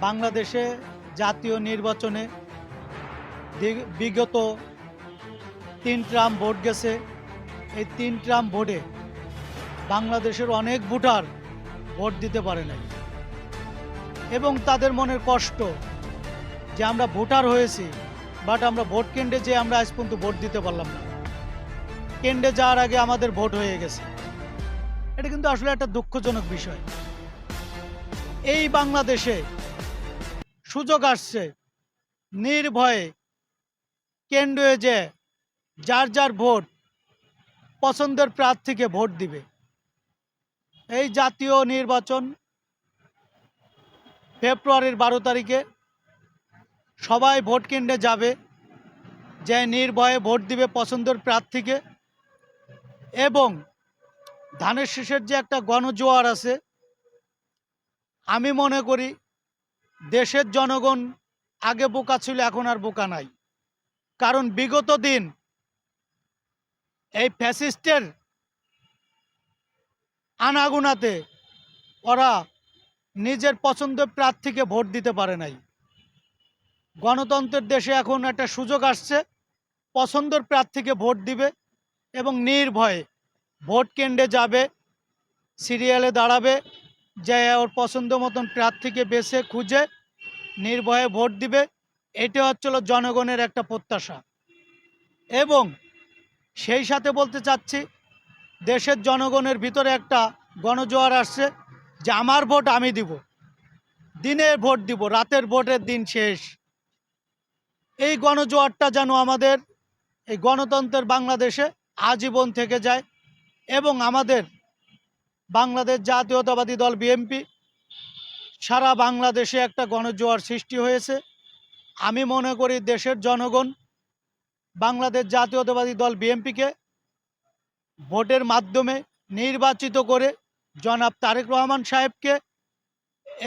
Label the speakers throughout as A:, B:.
A: বাংলাদেশে জাতীয় নির্বাচনে বিগত তিন ট্রাম ভোট গেছে। এই তিন ট্রাম ভোটে বাংলাদেশের অনেক ভোটার ভোট দিতে পারে নাই। এবং তাদের মনের কষ্ট যে আমরা ভোটার হয়েছি, বাট আমরা ভোট কেন্দ্রে যে আমরা আজ পর্যন্ত ভোট দিতে পারলাম না। কেন্দ্রে যাওয়ার আগে আমাদের ভোট হয়ে গেছে। এটা কিন্তু আসলে একটা দুঃখজনক বিষয়। এই বাংলাদেশে সুযোগ আসছে। নির্ভয়ে কেন্দ্রে যে যার যার ভোট পছন্দের প্রার্থীকে ভোট দিবে। এই জাতীয় নির্বাচন ফেব্রুয়ারির বারো তারিখে সবাই ভোট কেন্দ্রে যাবে। যে নির্ভয়ে ভোট দিবে পছন্দের প্রার্থীকে এবং ধানের শীষের যে একটা গণজোয়ার আছে, আমি মনে করি দেশের জনগণ আগে বোকা ছিল, এখন আর বোকা নাই। কারণ বিগত দিন এই ফ্যাসিস্টের আনাগুনাতে ওরা নিজের পছন্দের প্রার্থীকে ভোট দিতে পারে নাই। গণতন্ত্রের দেশে এখন একটা সুযোগ আসছে, পছন্দের প্রার্থীকে ভোট দিবে এবং নির্ভয়ে ভোট কেন্দ্রে যাবে, সিরিয়ালে দাঁড়াবে যে ওর পছন্দ মতন প্রার্থীকে বেছে, খুঁজে, নির্ভয়ে ভোট দিবে এটা হচ্ছিল জনগণের একটা প্রত্যাশা। এবং সেই সাথে বলতে চাচ্ছি, দেশের জনগণের ভিতরে একটা গণজোয়ার আসছে যে আমার ভোট আমি দিব, দিনের ভোট দিব, রাতের ভোটের দিন শেষ। এই গণজোয়ারটা যেন আমাদের, এই গণতন্ত্রের বাংলাদেশে আজীবন থেকে যায় এবং আমাদের বাংলাদেশ জাতীয়তাবাদী দল বিএনপি। সারা বাংলাদেশে একটা গণজোয়ার সৃষ্টি হয়েছে। আমি মনে করি দেশের জনগণ বাংলাদেশ জাতীয়তাবাদী দল বিএনপিকে ভোটের মাধ্যমে নির্বাচিত করে জনাব তারেক রহমান সাহেবকে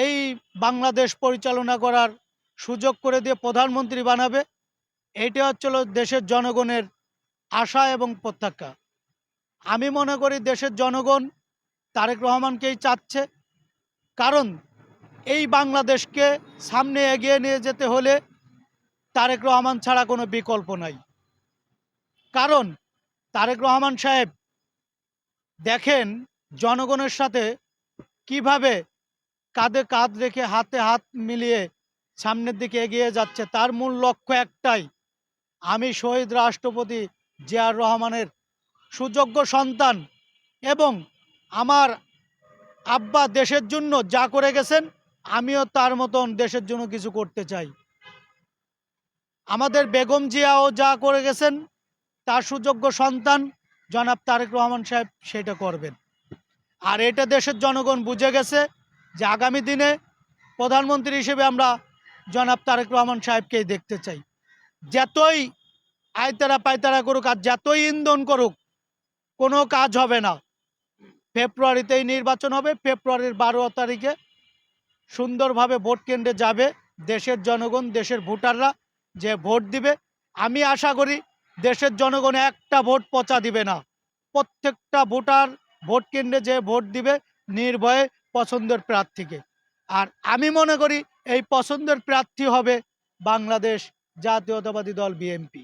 A: এই বাংলাদেশ পরিচালনা করার সুযোগ করে দিয়ে প্রধানমন্ত্রী বানাবে এইটা হচ্ছিল দেশের জনগণের আশা এবং প্রত্যাখ্যা। আমি মনে করি দেশের জনগণ তারেক রহমানকেই চাচ্ছে। কারণ এই বাংলাদেশকে সামনে এগিয়ে নিয়ে যেতে হলে তারেক রহমান ছাড়া কোনো বিকল্প নাই। কারণ তারেক রহমান সাহেব দেখেন জনগণের সাথে কীভাবে কাঁধে কাঁধ রেখে হাতে হাত মিলিয়ে সামনের দিকে এগিয়ে যাচ্ছে, তার মূল লক্ষ্য একটাই, আমি শহীদ রাষ্ট্রপতি জিয়ার রহমানের সুযোগ্য সন্তান এবং আমার আব্বা দেশের জন্য যা করে গেছেন, আমিও তার মতন দেশের জন্য কিছু করতে চাই। আমাদের বেগম জিয়াও যা করে গেছেন, তার সুযোগ্য সন্তান জনাব তারেক রহমান সাহেব সেটা করবেন। আর এটা দেশের জনগণ বুঝে গেছে যে আগামী দিনে প্রধানমন্ত্রী হিসেবে আমরা জনাব তারেক রহমান সাহেবকেই দেখতে চাই। যতই আয়তারা পায়তারা করুক আর যতই ইন্ধন করুক, কোনো কাজ হবে না। ফেব্রুয়ারিতেই নির্বাচন হবে, ফেব্রুয়ারির বারো তারিখে সুন্দরভাবে ভোট কেন্দ্রে যাবে দেশের জনগণ, দেশের ভোটাররা যে ভোট দিবে। আমি আশা করি দেশের জনগণ একটা ভোট পচা দিবে না। প্রত্যেকটা ভোটার ভোট কেন্দ্রে যে ভোট দিবে নির্ভয়ে পছন্দের প্রার্থীকে। আর আমি মনে করি এই পছন্দের প্রার্থী হবে বাংলাদেশ জাতীয়তাবাদী দল বিএনপি।